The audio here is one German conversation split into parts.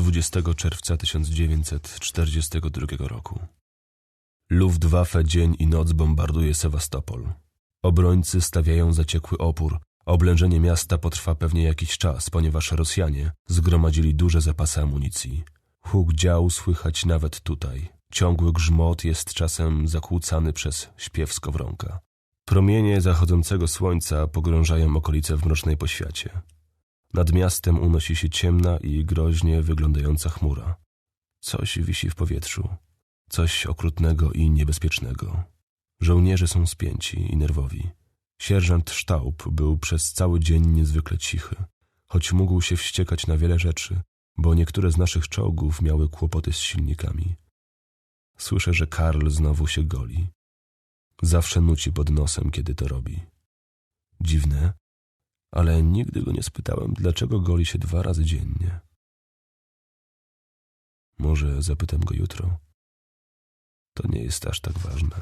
20 czerwca 1942 roku. Luftwaffe dzień i noc bombarduje Sewastopol. Obrońcy stawiają zaciekły opór. Oblężenie miasta potrwa pewnie jakiś czas, ponieważ Rosjanie zgromadzili duże zapasy amunicji. Huk dział słychać nawet tutaj. Ciągły grzmot jest czasem zakłócany przez śpiew skowronka. Promienie zachodzącego słońca pogrążają okolice w mrocznej poświacie. Nad miastem unosi się ciemna i groźnie wyglądająca chmura. Coś wisi w powietrzu. Coś okrutnego i niebezpiecznego. Żołnierze są spięci i nerwowi. Sierżant Sztaub był przez cały dzień niezwykle cichy, choć mógł się wściekać na wiele rzeczy, bo niektóre z naszych czołgów miały kłopoty z silnikami. Słyszę, że Karl znowu się goli. Zawsze nuci pod nosem, kiedy to robi. Dziwne, ale nigdy go nie spytałem, dlaczego goli się dwa razy dziennie. Może zapytam go jutro. To nie jest aż tak ważne.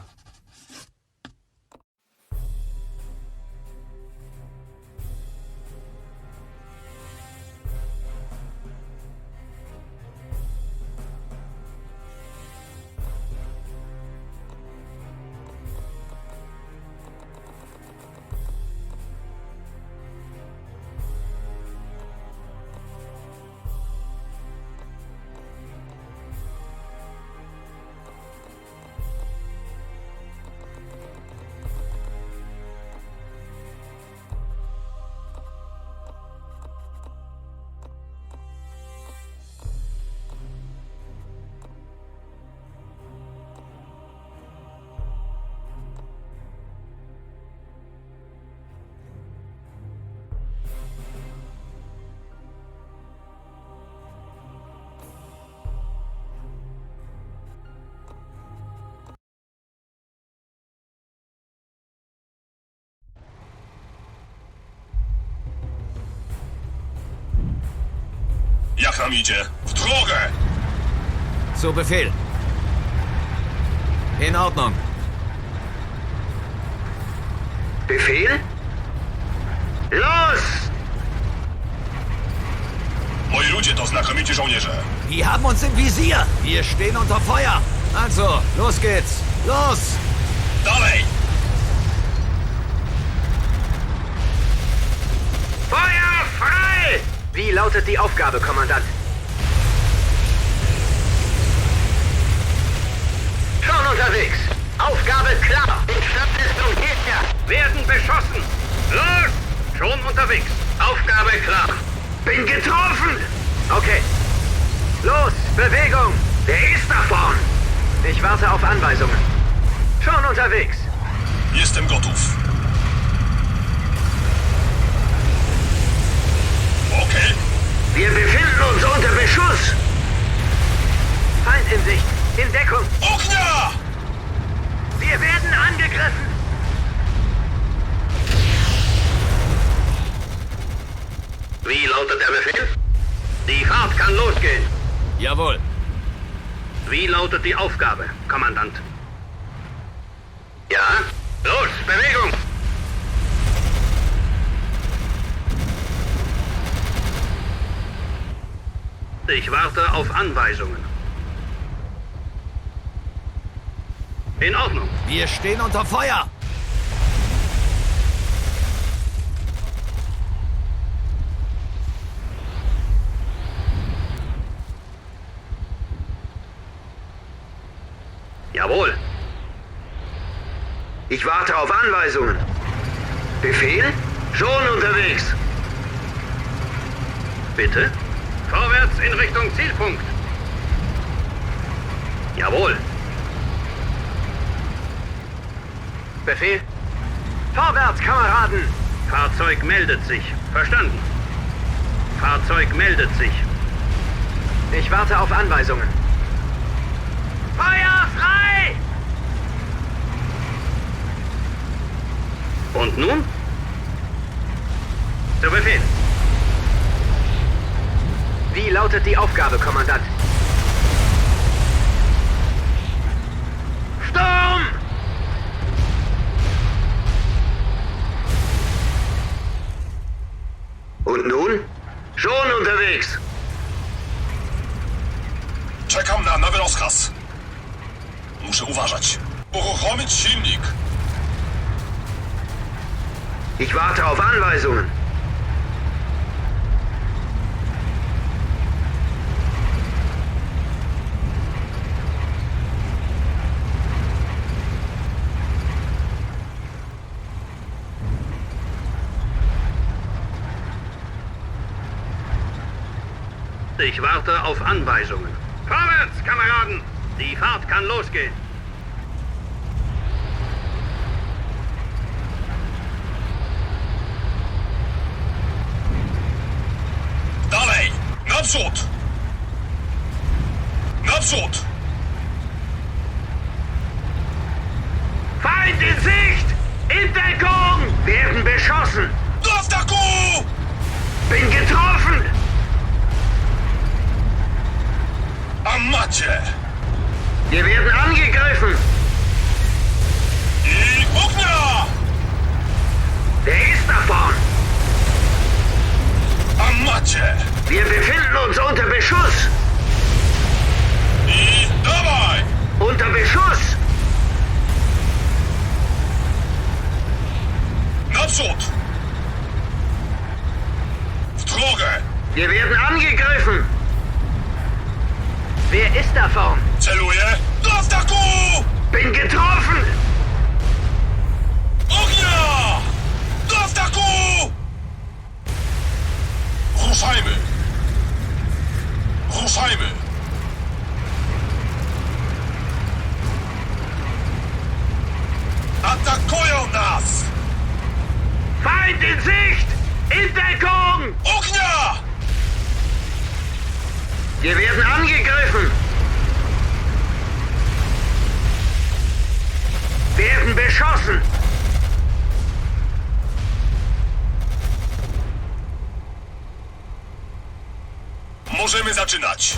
Jak nam idzie? W drogę! Zu Befehl. In Ordnung. Befehl? Los! Moi ludzie to znakomici żołnierze. Die haben uns im Visier. Wir stehen unter Feuer. Also, los geht's. Los! Dalej! Feuer frei! Wie lautet die Aufgabe, Kommandant? Schon unterwegs. Aufgabe klar. In Stadtlistung Gegner. Werden beschossen. Los! Schon unterwegs. Aufgabe klar. Bin getroffen! Okay. Los, Bewegung! Wer ist da vorn? Ich warte auf Anweisungen. Schon unterwegs. Jestem gotów. Wir befinden uns unter Beschuss. Feind in Sicht. In Deckung. Ognia! Wir werden angegriffen. Wie lautet der Befehl? Die Fahrt kann losgehen. Jawohl. Wie lautet die Aufgabe, Kommandant? Ja? Los, Bewegung! Ich warte auf Anweisungen. In Ordnung. Wir stehen unter Feuer. Jawohl. Ich warte auf Anweisungen. Befehl? Schon unterwegs. Bitte? Vorwärts in Richtung Zielpunkt. Jawohl. Befehl? Vorwärts, Kameraden! Fahrzeug meldet sich. Verstanden. Fahrzeug meldet sich. Ich warte auf Anweisungen. Feuer frei! Und nun? Zu Befehl. Wie lautet die Aufgabe, Kommandant? Sturm! Und nun? Schon unterwegs. Czekam na nowy rozkaz. Muszę uważać. Uruchomić silnik. Ich warte auf Anweisungen. Ich warte auf Anweisungen. Vorwärts, Kameraden! Die Fahrt kann losgehen. Dalej! Naprzód! Naprzód! Wir werden angegriffen! Wer ist da vorn? Celuję! Do ataku! Bin getroffen! Ognia! Do ataku! Ruszajmy! Ruszajmy! Atakują nas! Feind in Sicht! In Deckung! Ognia! Wir werden angegriffen! Werden beschossen! Możemy zaczynać.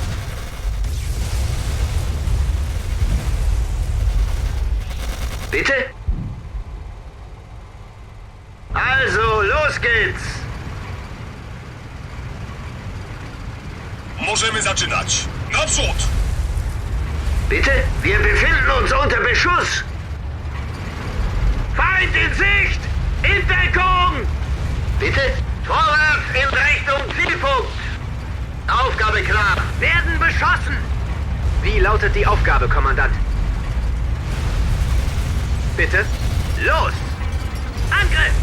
Bitte? Also, los geht's! Możemy zaczynać. Naprzód! Bitte? Wir befinden uns unter Beschuss! Feind in Sicht! In Deckung! Bitte? Vorwärts in Richtung Zielpunkt! Aufgabe klar! Werden beschossen! Wie lautet die Aufgabe, Kommandant? Bitte? Los! Angriff!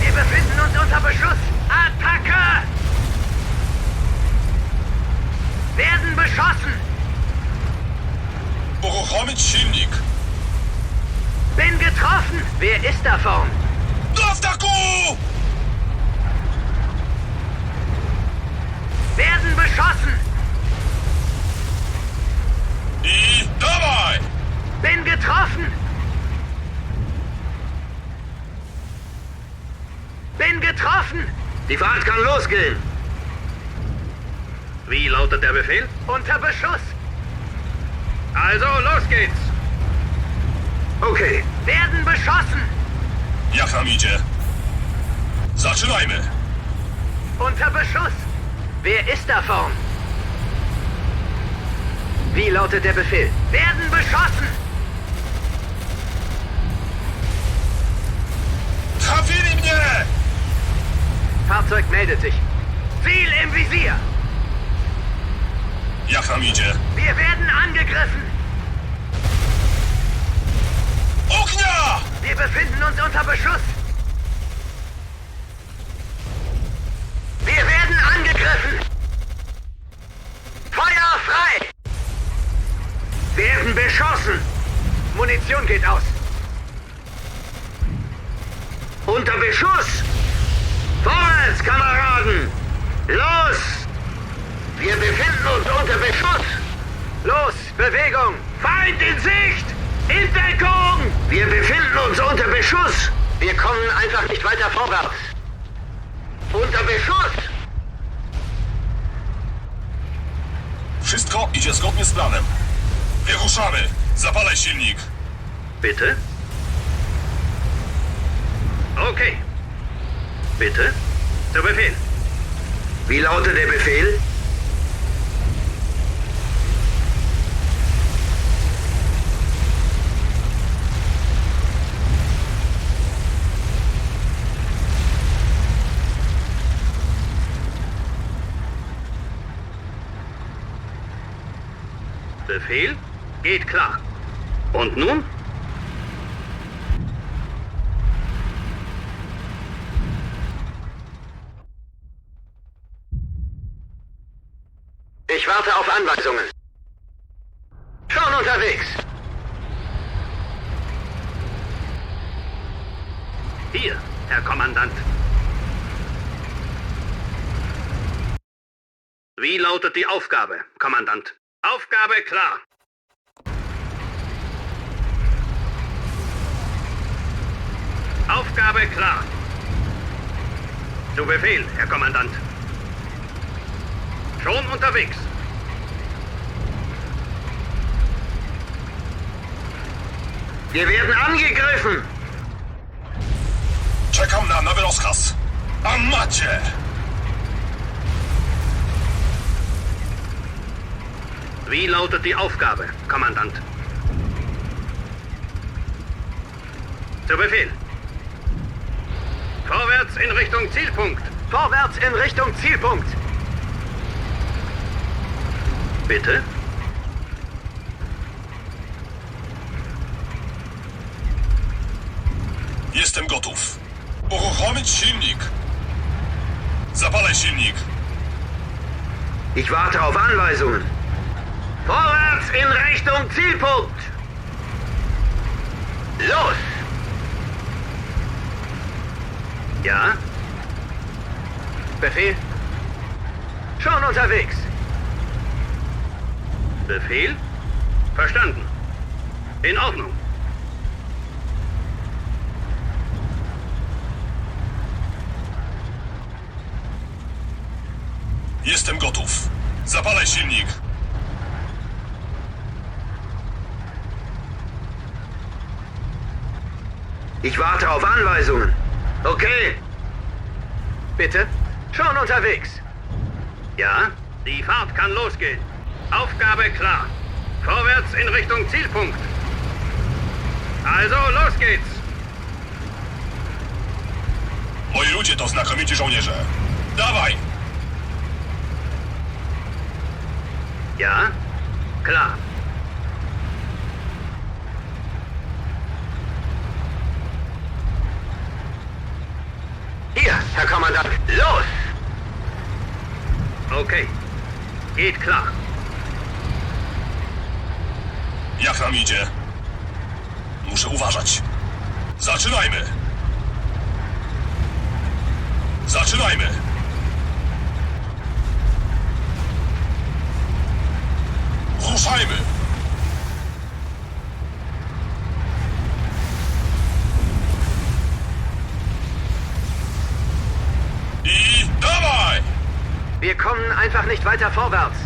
Wir befinden uns unter Beschuss! Attacke! Werden beschossen! Uruchomić silnik. Bin getroffen! Wer ist da vorn? Do ataku! Werden beschossen! I dawaj! Bin getroffen! Bin getroffen! Die Fahrt kann losgehen! Wie lautet der Befehl? Unter Beschuss! Also, los geht's! Okay. Werden beschossen! Jak nam idzie? Zaczynajmy. Unter Beschuss! Wer ist da vorn? Wie lautet der Befehl? Werden beschossen! Trafili mnie! Fahrzeug meldet sich. Ziel im Visier! Jak nam idzie? Wir werden angegriffen! Ognia! Wir befinden uns unter Beschuss! Wir werden angegriffen! Feuer frei! Werden beschossen! Munition geht aus! Unter Beschuss! Vorwärts, Kameraden! Los! Wir befinden uns unter Beschuss! Los, Bewegung! Feind in Sicht! In Deckung! Wir befinden uns unter Beschuss! Wir kommen einfach nicht weiter vorwärts! Unter Beschuss! Wszystko idzie zgodnie z planem. Wyruszamy. Zapalaj silnik. Bitte? Okay. Bitte? Zu Befehl. Wie lautet der Befehl? Befehl? Geht klar. Und nun? Ich warte auf Anweisungen. Schon unterwegs. Hier, Herr Kommandant. Wie lautet die Aufgabe, Kommandant? Aufgabe klar. Aufgabe klar. Zu Befehl, Herr Kommandant. Schon unterwegs. Wir werden angegriffen. Czekam na nowy rozkaz. A Wie lautet die Aufgabe, Kommandant? Zu Befehl. Vorwärts in Richtung Zielpunkt. Vorwärts in Richtung Zielpunkt. Bitte? Jestem gotów. Uruchomić silnik. Zapalaj silnik. Ich warte auf Anweisungen. Vorwärts in Richtung Zielpunkt. Los! Ja? Befehl? Schon unterwegs. Befehl? Verstanden. In Ordnung. Jestem gotów. Zapalaj silnik. Ich warte auf Anweisungen. Okay. Bitte? Schon unterwegs. Ja, die Fahrt kann losgehen. Aufgabe klar. Vorwärts in Richtung Zielpunkt. Also, los geht's. Moi ludzie to znakomici żołnierze. Dawaj! Ja? Klar. Hier, Herr Kommandant. Los! Okay. Geht klar. Jak nam idzie? Muszę uważać. Zaczynajmy! Zaczynajmy! Ruszajmy! Wir kommen einfach nicht weiter vorwärts.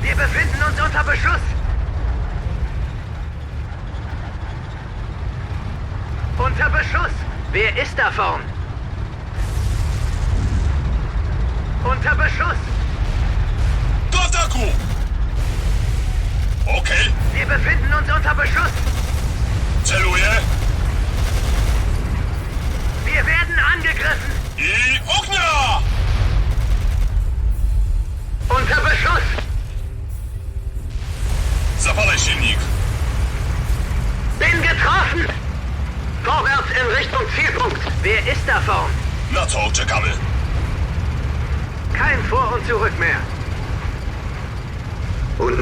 Wir befinden uns unter Beschuss. Unter Beschuss. Wer ist da vorn? Und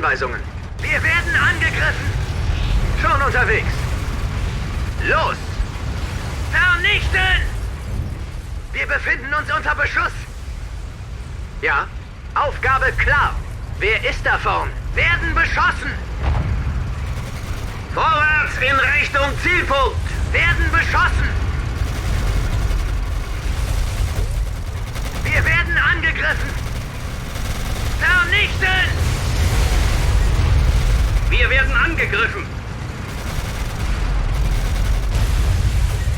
Anweisungen. Wir werden angegriffen. Schon unterwegs. Los! Vernichten! Wir befinden uns unter Beschuss. Ja, Aufgabe klar. Wer ist da vorn? Werden beschossen. Vorwärts in Richtung Zielpunkt. Werden beschossen. Wir werden angegriffen. Vernichten! Wir werden angegriffen.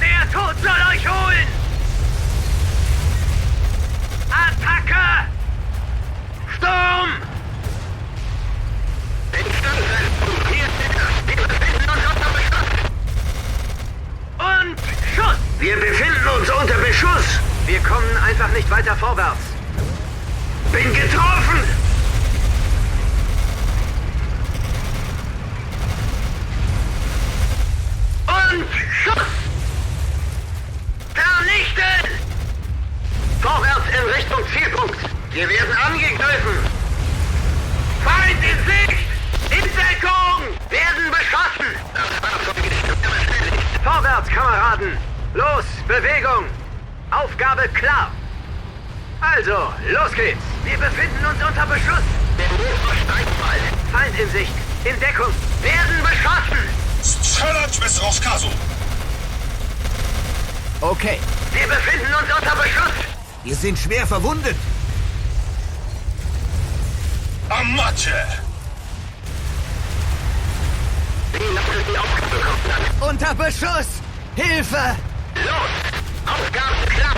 Der Tod soll euch holen! Attacke! Sturm! Instandsetzung, hier Wir befinden uns unter Beschuss! Und Schuss! Wir befinden uns unter Beschuss! Wir kommen einfach nicht weiter vorwärts. Bin getroffen! In Richtung Zielpunkt. Wir werden angegriffen. Feind in Sicht! In Deckung! Werden beschossen! Das Fahrzeug ist beschädigt. Vorwärts, Kameraden! Los, Bewegung! Aufgabe klar! Also, los geht's! Wir befinden uns unter Beschuss! Der Motor steigt bald! Feind in Sicht! In Deckung! Werden beschossen! Strzelać bez rozkazu! Okay, Wir befinden uns unter Beschuss! Wir sind schwer verwundet. A macie! Wie lautet die Aufgabe, Komplett? Unter Beschuss! Hilfe! Los! Aufgabe klar!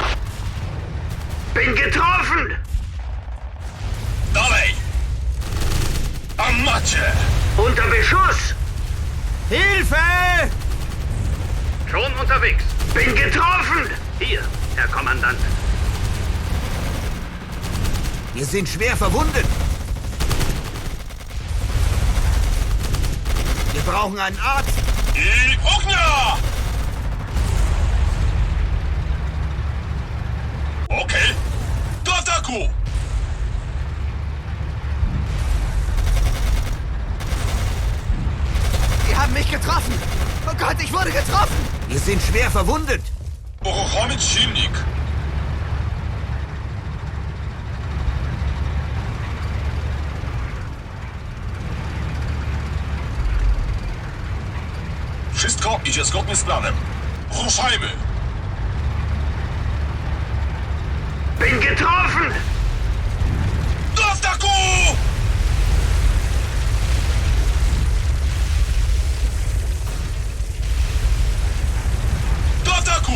Bin getroffen! Dalej! A macie! Unter Beschuss! Hilfe! Schon unterwegs. Bin getroffen! Hier, Herr Kommandant. Wir sind schwer verwundet. Wir brauchen einen Arzt. I ognia! Okej, do ataku! Sie haben mich getroffen. Oh Gott, ich wurde getroffen. Wir sind schwer verwundet. Uruchomić silnik. Wszystko idzie zgodnie z planem. Ruszajmy! Bin getroffen! Do ataku! Do ataku!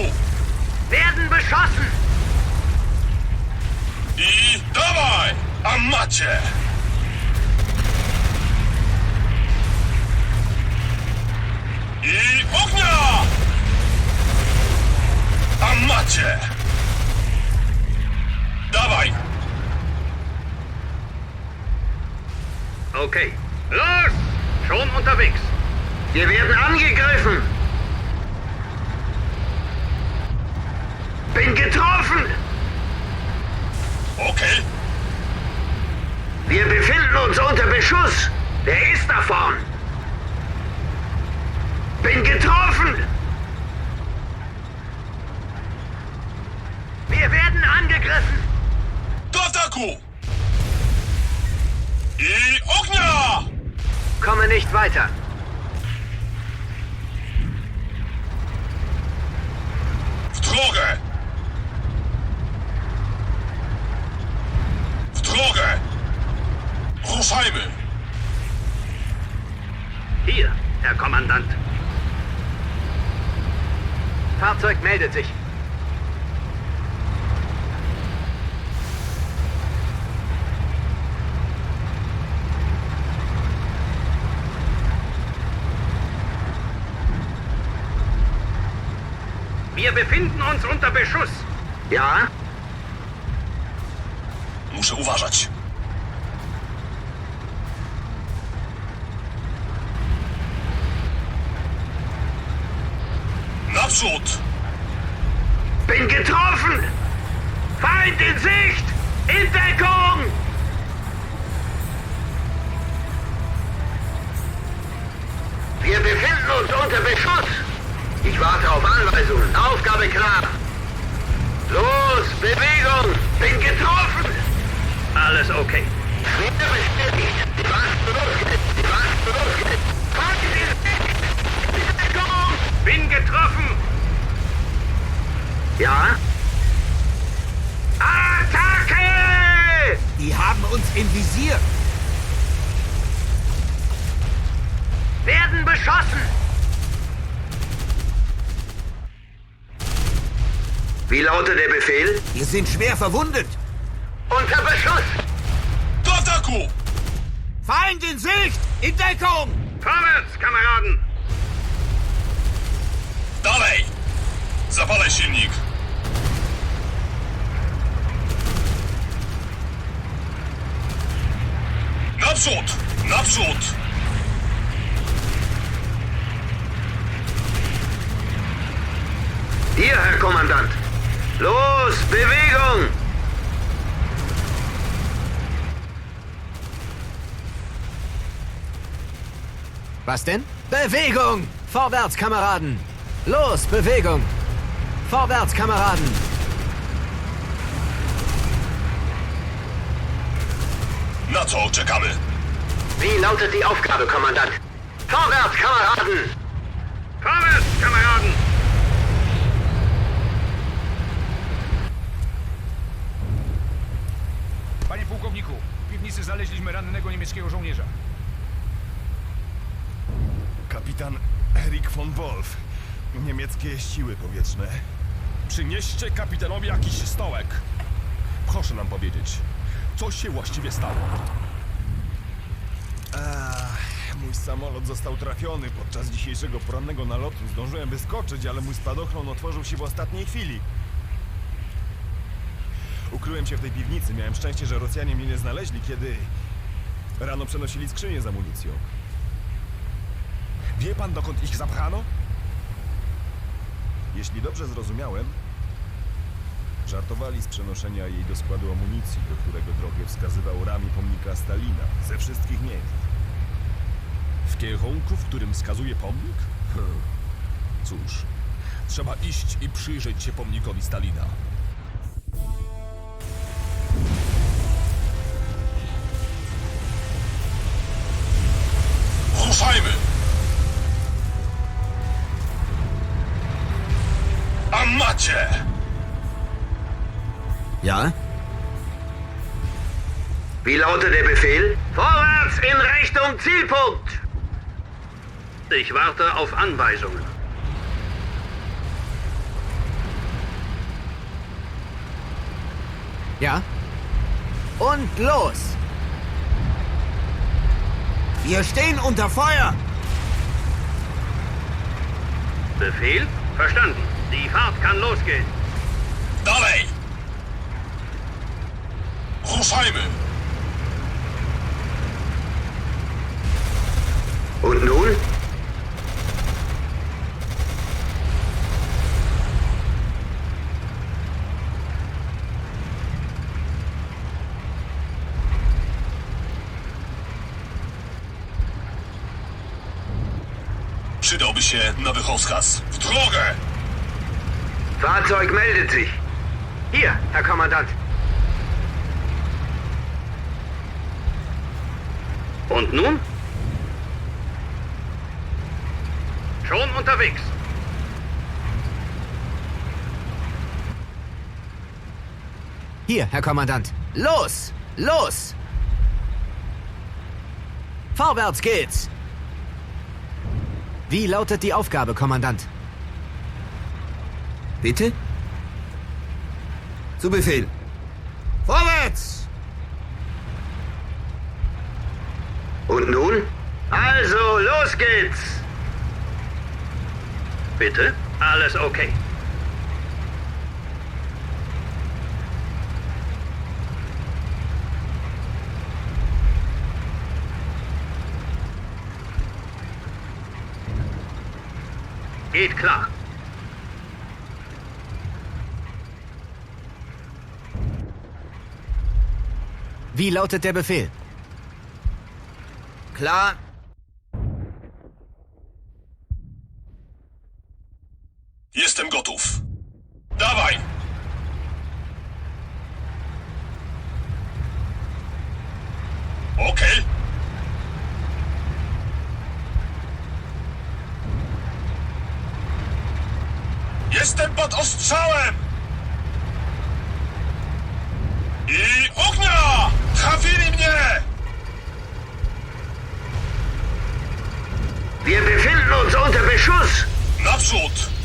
Werden beschossen! I dawaj! A macie! I ognia! A macie! Dawaj! Okay. Los! Schon unterwegs. Wir werden angegriffen! Bin getroffen! Okay, Wir befinden uns unter Beschuss! Wer ist da vorn? Bin getroffen! Wir angegriffen! do ataku! I ognia! Komme nicht weiter. W drogę! W drogę! Ruszajmy! Hier, Herr Kommandant. Fahrzeug meldet sich. Wir befinden uns unter Beschuss. Ja? Muszę uważać. Naprzód! Bin getroffen! Feind in Sicht! In Deckung! Wir befinden uns unter Beschuss! Ich warte auf Anweisungen. Aufgabe klar. Los, Bewegung! Bin getroffen! Alles okay. Mir bestätigt. Was Die Was los? Feind ihr weg! Deckung! Bin getroffen! Ja? Attacke! Die haben uns im Visier. Werden beschossen! Wie lautet der Befehl? Wir sind schwer verwundet. Unter Beschuss! Do ataku! Feind in Sicht! In Deckung! Vorwärts, Kameraden! Dalej! Zapalaj silnik! Naprzód! Naprzód! Hier, Herr Kommandant. Los, Bewegung! Was denn? Bewegung! Vorwärts, Kameraden! Los, Bewegung! Vorwärts, Kameraden! Na co czekamy? Wie lautet die Aufgabe, Kommandant? Vorwärts, Kameraden! Znaleźliśmy rannego niemieckiego żołnierza. Kapitan Erik von Wolf. Niemieckie siły powietrzne. Przynieście kapitanowi jakiś stołek. Proszę nam powiedzieć, co się właściwie stało? Ach, mój samolot został trafiony podczas dzisiejszego porannego nalotu. Zdążyłem wyskoczyć, ale mój spadochron otworzył się w ostatniej chwili. Ukryłem się w tej piwnicy. Miałem szczęście, że Rosjanie mnie nie znaleźli, kiedy rano przenosili skrzynię z amunicją. Wie pan, dokąd ich zabrano? Jeśli dobrze zrozumiałem, żartowali z przenoszenia jej do składu amunicji, do którego drogę wskazywał rami pomnika Stalina ze wszystkich miejsc. W kierunku, w którym wskazuje pomnik? Cóż, trzeba iść i przyjrzeć się pomnikowi Stalina. Macie! Ja? Wie lautet der Befehl? Vorwärts in Richtung Zielpunkt! Ich warte auf Anweisungen. Ja? Und los! Wir stehen unter Feuer! Befehl? Verstanden. Die Fahrt kann losgehen. Dalej! Ruszajmy! Und nun? Przydałby się nowy rozkaz. W drogę! Fahrzeug meldet sich. Hier, Herr Kommandant. Und nun? Schon unterwegs. Hier, Herr Kommandant. Los! Los! Vorwärts geht's! Wie lautet die Aufgabe, Kommandant? Bitte? Zu Befehl. Vorwärts! Und nun? Also, los geht's! Bitte? Alles okay. Geht klar. Wie lautet der Befehl? Klar. Jestem gotów. Dawaj! Okej. Jestem pod ostrzałem! I ognia! Trafili mnie! Wir befinden uns unter Beschuss. Naprzód!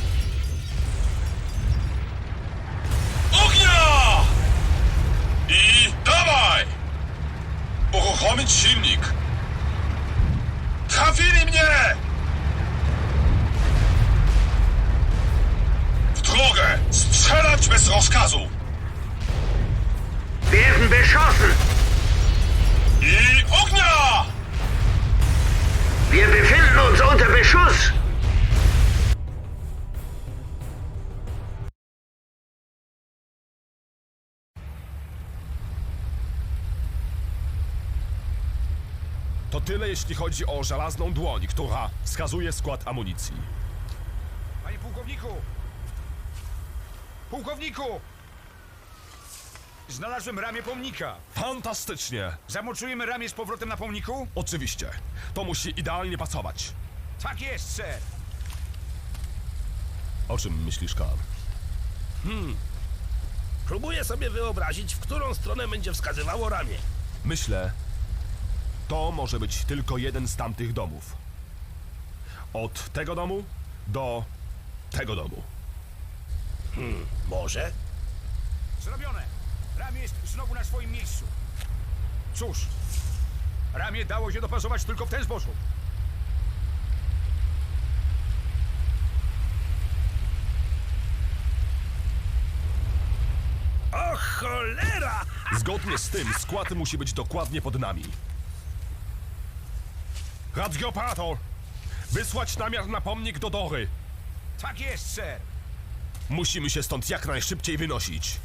To tyle, jeśli chodzi o żelazną dłoń, która wskazuje skład amunicji. Panie pułkowniku! Pułkowniku! Znalazłem ramię pomnika. Fantastycznie! Zamoczujemy ramię z powrotem na pomniku? Oczywiście. To musi idealnie pasować. Tak jest, ser. O czym myślisz, Karl? Próbuję sobie wyobrazić, w którą stronę będzie wskazywało ramię. Myślę, to może być tylko jeden z tamtych domów. Od tego domu do tego domu. Może? Zrobione. Ramię jest znowu na swoim miejscu. Cóż, ramię dało się dopasować tylko w ten sposób. O cholera! Zgodnie z tym skład musi być dokładnie pod nami. Radiooperator! Wysłać namiar na pomnik do Dory. Tak jest, ser. Musimy się stąd jak najszybciej wynosić.